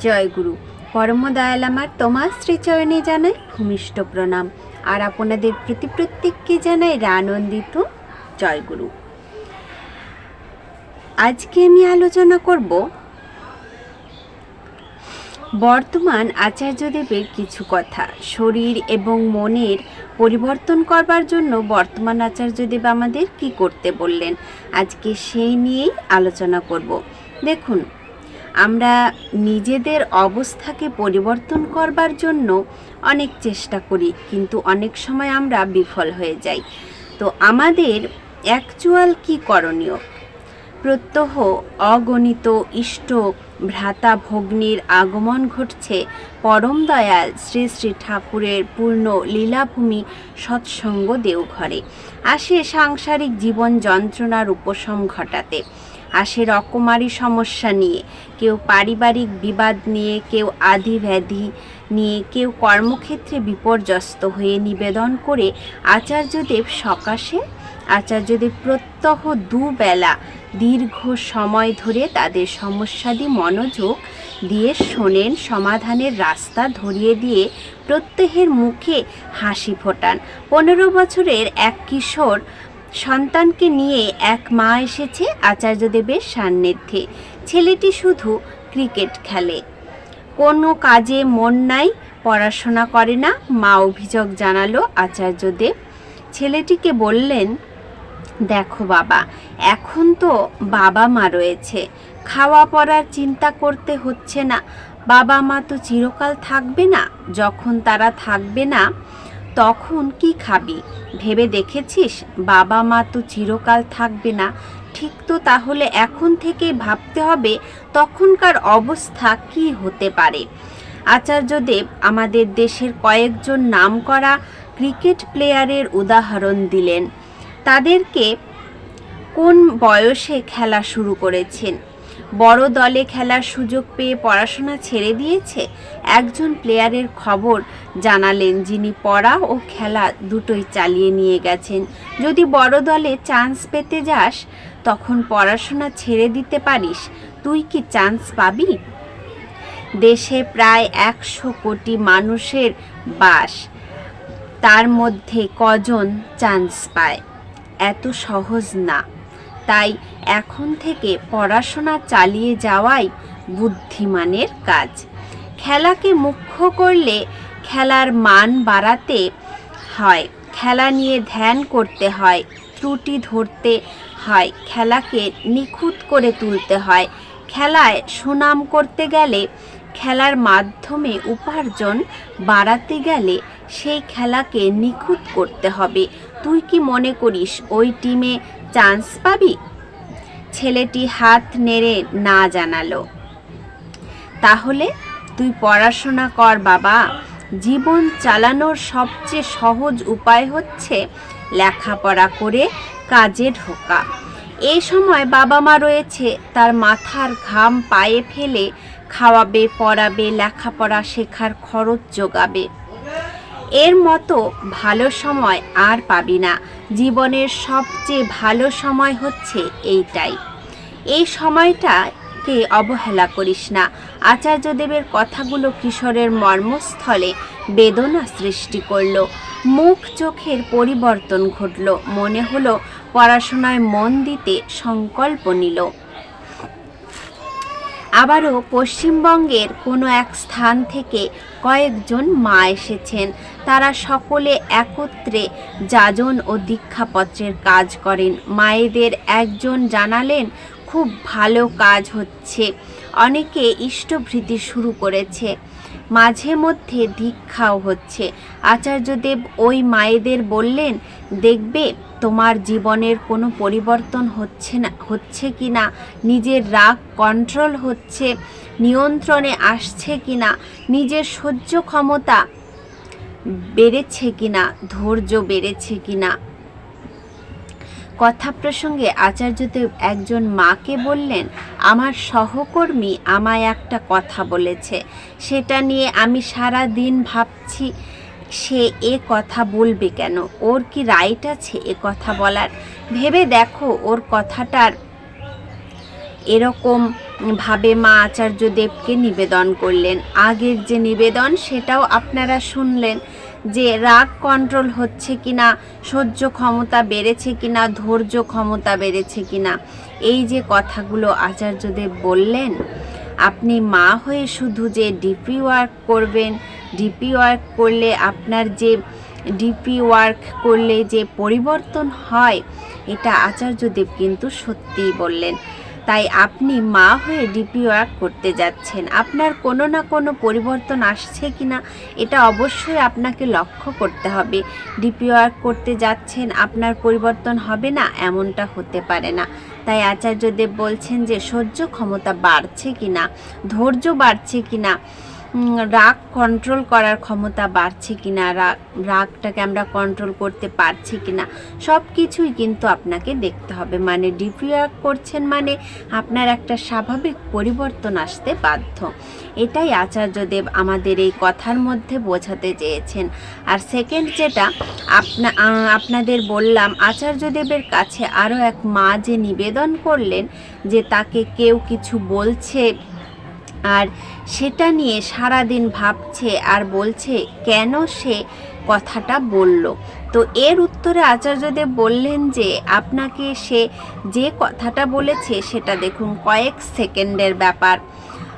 জয় গুরু পরম দয়াল আমার তোমার শ্রীচরণে জানাই ভূমিষ্ঠ প্রণাম। আর আপনাদের প্রতি প্রত্যেককে জানাই আনন্দিত জয় গুরু আজকে আমি আলোচনা করব বর্তমান আচার্যদেবের কিছু কথা। শরীর এবং মনের পরিবর্তন করবার জন্য বর্তমান আচার্যদেব আমাদের কি করতে বললেন? আজকে সেই নিয়েই আলোচনা করব। দেখুন আমরা নিজেদের অবস্থাকে পরিবর্তন করবার জন্য অনেক চেষ্টা করি, কিন্তু অনেক সময় আমরা বিফল হয়ে যাই। তো আমাদের অ্যাকচুয়াল কি করণীয়? প্রত্যহ অগণিত ইষ্ট ভ্রাতা ভগ্নির আগমন ঘটছে, পরম দয়াল শ্রী শ্রী ঠাকুরের পূর্ণ লীলাভূমি সৎসঙ্গ দেওঘরে। আসে সাংসারিক জীবন যন্ত্রণার উপশম ঘটাতে। আসে রকমারি সমস্যা নিয়ে। কেউ পারিবারিক বিবাদ নিয়ে, কেউ আদি ব্যাধি নিয়ে, কেউ কর্মক্ষেত্রে বিপর্যস্ত হয়ে নিবেদন করে আচার্যদেব সকাশে। আচার্যদেব প্রত্যহ দুবেলা দীর্ঘ সময় ধরে তাদের সমস্যাদি মনোযোগ দিয়ে শোনেন, সমাধানের রাস্তা ধরিয়ে দিয়ে প্রত্যেকের মুখে হাসি ফোটান। পনেরো বছরের এক কিশোর সন্তানকে নিয়ে এক মা এসেছে আচার্যদেবের সান্নিধ্যে। ছেলেটি শুধু ক্রিকেট খেলে। কোনো কাজে মন নাই, পড়াশোনা করে না, মা অভিযোগ জানালো আচার্যদেব। ছেলেটিকে বললেন, দেখো বাবা, এখন তো বাবা মা রয়েছে। খাওয়া পড়ার চিন্তা করতে হচ্ছে না। বাবা মা তো চিরকাল থাকবে না। যখন তারা থাকবে না তখন কি খাবি? ভেবে দেখেছিস? বাবা মা তো চিরকাল থাকবে না। ঠিক তো তাহলে এখন থেকে ভাবতে হবে তখনকার অবস্থা কি হতে পারে। আচার্যদেব আমাদের দেশের কয়েকজন নামকরা ক্রিকেট প্লেয়ারের উদাহরণ দিলেন। তাদেরকে কোন বয়সে খেলা শুরু করেছেন? বড় দলে খেলার সুযোগ পেয়ে পড়াশোনা ছেড়ে দিয়েছে একজন প্লেয়ারের খবর জানালেন যিনি পড়া ও খেলা দুটোই চালিয়ে নিয়ে গেছেন। যদি বড় দলে চান্স পেতে যাস, তখন পড়াশোনা ছেড়ে দিতে পারিস। তুই কি চান্স পাবি? দেশে প্রায় একশো কোটি মানুষের বাস, তার মধ্যে কজন চান্স পায়? এত সহজ না। তাই এখন থেকে পড়াশোনা চালিয়ে যাওয়াই বুদ্ধিমানের কাজ। খেলাকে মুখ্য করলে খেলার মান বাড়াতে হয়, খেলা নিয়ে ধ্যান করতে হয়, ত্রুটি ধরতে হয়, খেলাকে নিখুঁত করে তুলতে হয়। খেলায় সুনাম করতে গেলে খেলার মাধ্যমে উপার্জন বাড়াতে গেলে সেই খেলাকে নিখুঁত করতে হবে। তুই কি মনে করিস ওই টিমে চান্স পাবি? ছেলেটি হাত নেড়ে না জানালো। তাহলে তুই পড়াশোনা কর বাবা। জীবন চালানোর সবচেয়ে সহজ উপায় হচ্ছে লেখাপড়া করে কাজে ঢোকা। এই সময় বাবা মা রয়েছে, তার মাথার ঘাম পায়ে ফেলে খাওয়াবে, পড়াবে, লেখাপড়া শেখার খরচ যোগাবে। এর মতো ভালো সময় আর পাবি না। জীবনের সবচেয়ে ভালো সময় হচ্ছে এইটাই। এই সময়টাকে অবহেলা করিস না। আচার্যদেবের কথাগুলো কিশোরের মর্মস্থলে বেদনা সৃষ্টি করল। মুখ চোখের পরিবর্তন ঘটল। মনে হলো পড়াশোনায় মন দিতে সংকল্প নিল। আবারও পশ্চিমবঙ্গের কোনো এক স্থান থেকে কয়েকজন মা এসেছেন। তারা সকলে একত্রে যাজন ও দীক্ষাপত্রের কাজ করেন। মায়েদের একজন জানালেন, খুব ভালো কাজ হচ্ছে। অনেকে ইষ্টভৃতি শুরু করেছে। মাঝে মধ্যে দীক্ষাও হচ্ছে। আচার্যদেব ওই মায়েদের বললেন, দেখবে তোমার জীবনের কোনো পরিবর্তন হচ্ছে না, হচ্ছে কি না নিজের রাগ কন্ট্রোল হচ্ছে, নিয়ন্ত্রণে আসছে কি না নিজের সহ্য ক্ষমতা বেড়েছে কি না ধৈর্য বেড়েছে কি না কথা প্রসঙ্গে আচার্যদেব একজন মাকে বললেন, আমার সহকর্মী আমায় একটা কথা বলেছে। সেটা নিয়ে আমি সারা দিন ভাবছি। সে এ কথা বলবে কেন? ওর কি রাইট আছে এ কথা বলার? ভেবে দেখো, ওর কথাটার এরকম ভাবে মা আচার্যদেবকে নিবেদন করলেন। আগের যে নিবেদন, সেটাও আপনারা শুনলেন যে রাগ কন্ট্রোল হচ্ছে কিনা, সহ্য ক্ষমতা বেড়েছে কিনা, ধৈর্য ক্ষমতা বেড়েছে কিনা। এই যে কথাগুলো আচার্যদেব বললেন, আপনি মা হয়ে শুধু যে ডিপি ওয়ার্ক করবেন ডিপি ওয়ার্ক করলে আপনার যে ডিপি ওয়ার্ক করলে যে পরিবর্তন হয় এটা আচার্যদেব কিন্তু সত্যিই বললেন। তাই আপনি মা হয়ে ডিপি ওয়ার্ক করতে যাচ্ছেন। আপনার কোনো না কোনো পরিবর্তন আসছে কি না এটা অবশ্যই আপনাকে লক্ষ্য করতে হবে। ডিপি ওয়ার্ক করতে যাচ্ছেন আপনার পরিবর্তন হবে না এমনটা হতে পারে না। তাই আচার্যদেব বলছেন যে সহ্য ক্ষমতা বাড়ছে কি না ধৈর্য বাড়ছে কিনা উম, রাগ কন্ট্রোল করার ক্ষমতা বাড়ছে কিনা রাগ রাগটাকে আমরা কন্ট্রোল করতে পারছি কি না সব কিছুই কিন্তু আপনাকে দেখতে হবে। মানে ডিপিয়ার করছেন মানে আপনার একটা স্বাভাবিক পরিবর্তন আসতে বাধ্য। এটাই আচার্যদেব আমাদের এই কথার মধ্যে বোঝাতে চেয়েছেন। আর সেকেন্ড যেটা, আপনা আপনাদের বললাম আচার্যদেবের কাছে আরও এক মা যে নিবেদন করলেন যে তাকে কেউ কিছু বলছে আর সেটা নিয়ে সারা দিন ভাবছে আর বলছে, কেন সে কথাটা বলল? তো এর উত্তরে আচার্যদেব বললেন যে, আপনাকে সে যে কথাটা বলেছে সেটা দেখুন কয়েক সেকেন্ডের ব্যাপার।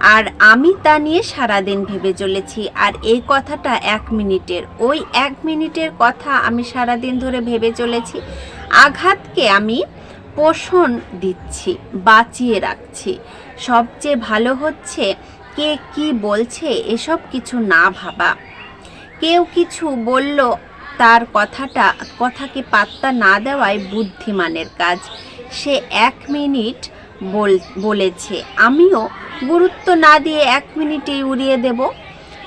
আর আমি তা নিয়ে সারাদিন ভেবে চলেছি। আর এই কথাটা এক মিনিটের। ওই এক মিনিটের কথা আমি সারাদিন ধরে ভেবে চলেছি। আঘাতকে আমি পোষণ দিচ্ছি, বাঁচিয়ে রাখছি। সবচেয়ে ভালো হচ্ছে কে কি বলছে এসব কিছু না ভাবা। কেউ কিছু বলল তার কথাটা, কথাকে পাত্তা না দেওয়াই বুদ্ধিমানের কাজ। সে এক মিনিট বল, বলেছে, আমিও গুরুত্ব না দিয়ে এক মিনিটেই উড়িয়ে দেব।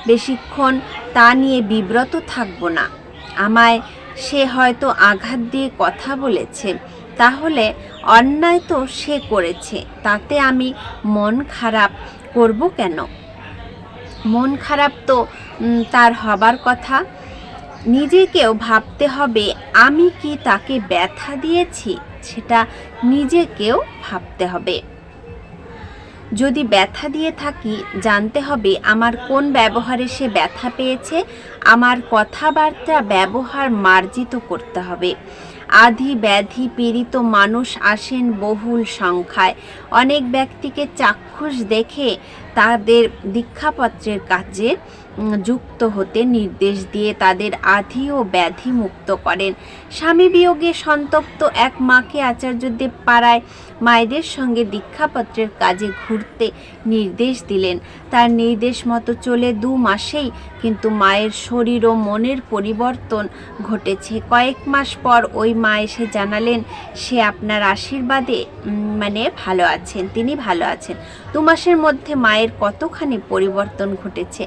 বেশিক্ষণ তা নিয়ে বিব্রত থাকব না। আমায় সে হয়তো আঘাত দিয়ে কথা বলেছে। তাহলে অন্যায় তো সে করেছে, তাতে আমি মন খারাপ করব কেন? মন খারাপ তো তার হবার কথা। নিজেকেও ভাবতে হবে, আমি কি তাকে ব্যথা দিয়েছি? সেটা নিজেকেও ভাবতে হবে। যদি ব্যথা দিয়ে থাকি, জানতে হবে আমার কোন ব্যবহারে সে ব্যথা পেয়েছে, আমার কথাবার্তা ব্যবহার মার্জিত করতে হবে। আধি ব্যাধি পীড়িত মানুষ আসেন বহুল সংখ্যায়। অনেক ব্যক্তিকে চাক্ষুষ দেখে তাদের দীক্ষাপত্রের কাজে যুক্ত হতে নির্দেশ দিয়ে তাদের আধি ও ব্যাধি মুক্ত করেন। স্বামী বিয়োগে সন্তপ্ত এক মাকে আচার্যদেব পাড়ায় মায়েদের সঙ্গে দীক্ষাপত্রের কাজে ঘুরতে নির্দেশ দিলেন। তার নির্দেশ মতো চলে দু মাসেই কিন্তু মায়ের শরীর ও মনের পরিবর্তন ঘটেছে। কয়েক মাস পর ওই মা এসে জানালেন, সে আপনার আশীর্বাদে মানে ভালো আছেন, তিনি ভালো আছেন। দু মাসের মধ্যে মায়ের কতখানি পরিবর্তন ঘটেছে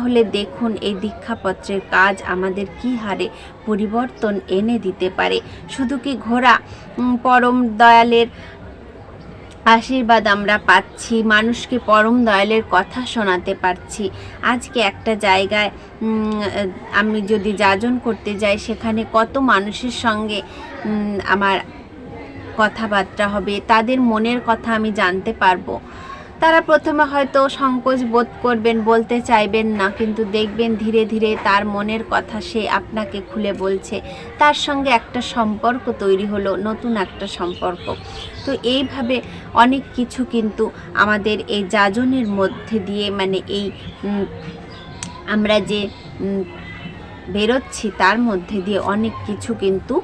তাহলে দেখুন এই দীক্ষাপত্রের কাজ আমাদের কি হারে পরিবর্তন এনে দিতে পারে। শুধু কি ঘোড়া পরম দয়ালের আশীর্বাদ আমরা পাচ্ছি, মানুষকে পরম দয়ালের কথা শোনাতে পারছি। আজকে একটা জায়গায় আমি যদি যাজন করতে যাই, সেখানে কত মানুষের সঙ্গে আমার কথাবার্তা হবে, তাদের মনের কথা আমি জানতে পারব। তারা প্রথমে হয়তো সংকোচ বোধ করবেন, বলতে চাইবেন না, কিন্তু দেখবেন ধীরে ধীরে তার মনের কথা সে আপনাকে খুলে বলছে। তার সঙ্গে একটা সম্পর্ক তৈরি হলো, নতুন একটা সম্পর্ক। তো এইভাবে অনেক কিছু কিন্তু আমাদের এই যাজনের মধ্যে দিয়ে মানে এই আমরা যে বেরোচ্ছি, তার মধ্যে দিয়ে অনেক কিছু কিন্তু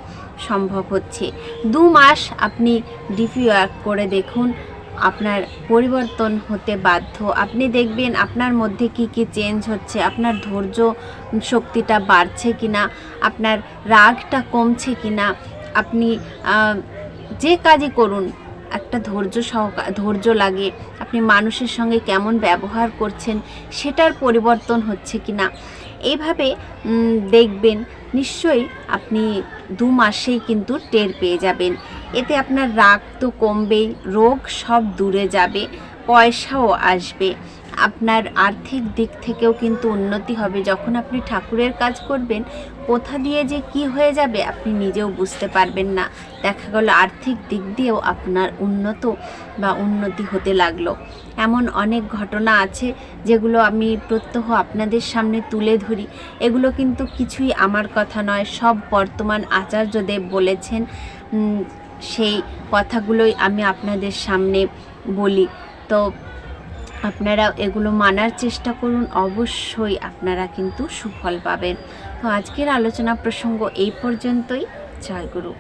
সম্ভব হচ্ছে। দু মাস আপনি ডিপি করে দেখুন আপনার পরিবর্তন হতে বাধ্য। আপনি দেখবেন আপনার মধ্যে কি কি চেঞ্জ হচ্ছে, আপনার ধৈর্য শক্তিটা বাড়ছে কিনা, আপনার রাগটা কমছে কিনা, আপনি যে কাজই করুন, একটা ধৈর্য সহকা, ধৈর্য লাগে, আপনি মানুষের সঙ্গে কেমন ব্যবহার করছেন, সেটার পরিবর্তন হচ্ছে কিনা। এইভাবে দেখবেন নিশ্চয়ই আপনি দু মাসেই কিন্তু টের পেয়ে যাবেন। এতে আপনার রাগ তো কমবেই, রোগ সব দূরে যাবে, পয়সাও আসবে। আপনার আর্থিক দিক থেকেও কিন্তু উন্নতি হবে। যখন আপনি ঠাকুরের কাজ করবেন, কোথা দিয়ে যে কি হয়ে যাবে আপনি নিজেও বুঝতে পারবেন না। দেখা গেল আর্থিক দিক দিয়েও আপনার উন্নত বা উন্নতি হতে লাগল। এমন অনেক ঘটনা আছে যেগুলো আমি প্রত্যহ আপনাদের সামনে তুলে ধরি। এগুলো কিন্তু কিছুই আমার কথা নয়, সব বর্তমান আচার্যদেব বলেছেন। সেই কথাগুলোই আমি আপনাদের সামনে বলি। তো আপনারা এগুলো মানার চেষ্টা করুন। অবশ্যই আপনারা কিন্তু সুফল পাবেন। তো আজকের আলোচনা প্রসঙ্গ এই পর্যন্তই। জয় গুরু